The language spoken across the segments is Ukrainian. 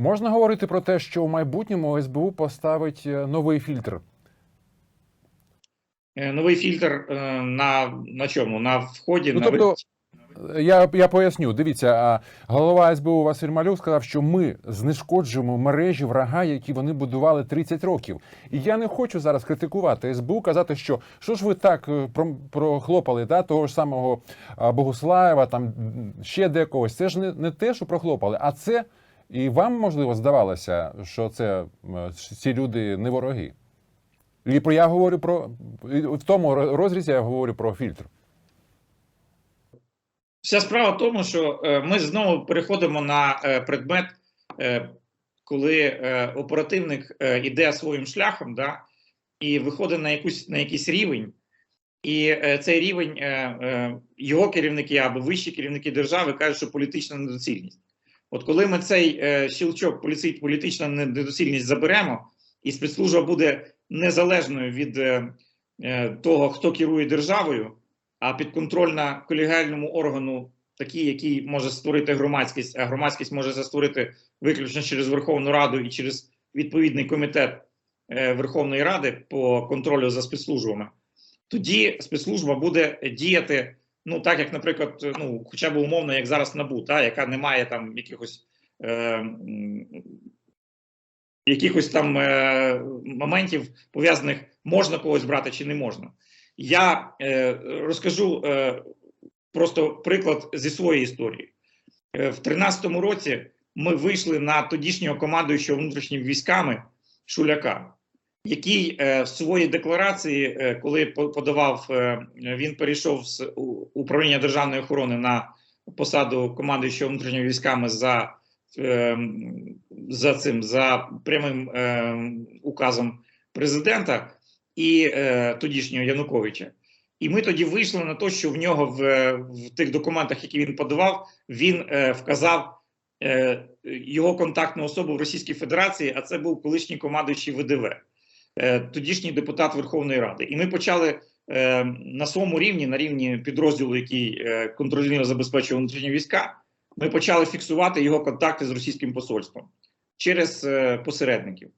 Можна говорити про те, що в майбутньому СБУ поставить е, новий фільтр. Е, Новий фільтр е, на, на чому? На вході, Ну, тобто, виході. Я, я поясню. Дивіться, а голова СБУ Василь Малюк сказав, що ми знешкоджуємо мережі врага, які вони будували 30 років. І я не хочу зараз критикувати СБУ, казати, що що ж ви так прохлопали да, того ж самого Богуслаєва, там ще декогось. Це ж не, не те, що прохлопали, а це і вам можливо здавалося, що це ці люди не вороги. І про я говорю про в тому розрізі я говорю про фільтр. Вся справа в тому, що е, ми знову переходимо на е, предмет, е, коли оперативник іде своїм шляхом, да, і виходить на якусь на якийсь рівень, і цей рівень його керівники або вищі керівники держави кажуть, що політична недоцільність. От коли ми цей е, щелчок політична недоцільність заберемо, і спецслужба буде незалежною від е, е, того, хто керує державою, а підконтрольна колегіальному органу, такий, який може створити громадськість, а громадськість може це створити виключно через Верховну Раду і через відповідний комітет е, Верховної Ради по контролю за спецслужбами, тоді спецслужба буде діяти. Ну, так як, наприклад, ну, хоча б умовно, як зараз НАБУ, та, яка не має там якихось е, якихось там е, моментів пов'язаних, можна когось брати чи не можна. Я е, розкажу е, просто приклад зі своєї історії. Е, в 13-му році ми вийшли на тодішнього командуючого внутрішніми військами Шуляка, який е, в своїй декларації, е, коли подавав, е, він перейшов з управління державної охорони на посаду командуючого внутрішніми військами за, за цим за прямим указом президента і тодішнього Януковича. І ми тоді вийшли на те, що в нього в, в тих документах, які він подавав, він е, вказав його контактну особу в Російській Федерації, а це був колишній командуючий ВДВ, тодішній депутат Верховної Ради. І ми почали е, на своєму рівні, на рівні підрозділу, який е, контрольно забезпечує внутрішні війська, ми почали фіксувати його контакти з російським посольством через е, посередників.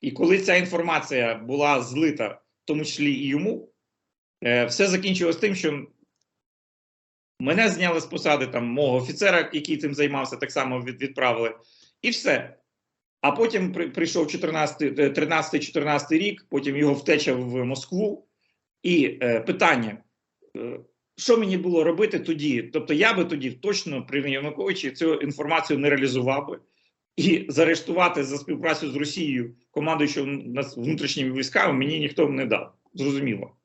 І коли ця інформація була злита, в тому числі і йому, е, все закінчилось тим, що мене зняли з посади там мого офіцера, який цим займався, так само від, відправили, і все. А потім прийшов 13-14 рік, потім його втеча в Москву. І е, питання: е, що мені було робити тоді? Тобто, я би тоді точно при Януковичі цю інформацію не реалізував би. І заарештувати за співпрацю з Росією командуючого нас внутрішніми військами мені ніхто не дав. Зрозуміло.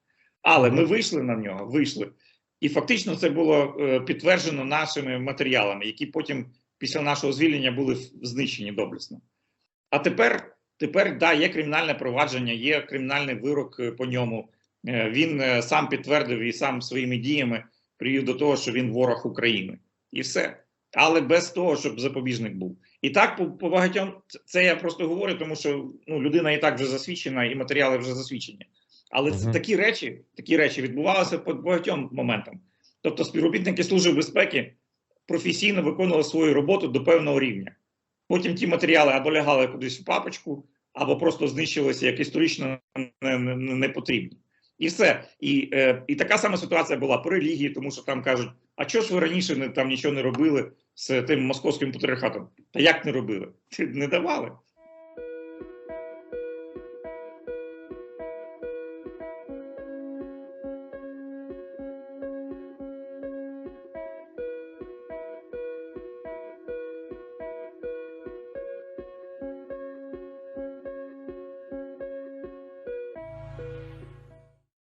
Але ми вийшли на нього, вийшли. І фактично це було е, підтверджено нашими матеріалами, які потім після нашого звільнення були знищені доблесно. А тепер, тепер да, є кримінальне провадження, є кримінальний вирок е, по ньому. Е, Він е, сам підтвердив і сам своїми діями привів до того, що він ворог України. І все. Але без того, щоб запобіжник був. І так по, по багатьом це- це я просто говорю, тому що ну, людина і так вже засвідчена, і матеріали вже засвідчені. Але це такі речі, такі речі відбувалися по багатьом моментам. Тобто, співробітники служби безпеки професійно виконували свою роботу до певного рівня. Потім ті матеріали або лягали кудись в папочку, або просто знищилися як історично не, не, не. І все. І, е, і така сама ситуація була по релігії, тому що там кажуть: а чого ж ви раніше не, там нічого не робили з тим московським патріархатом? Та як не робили? Не давали.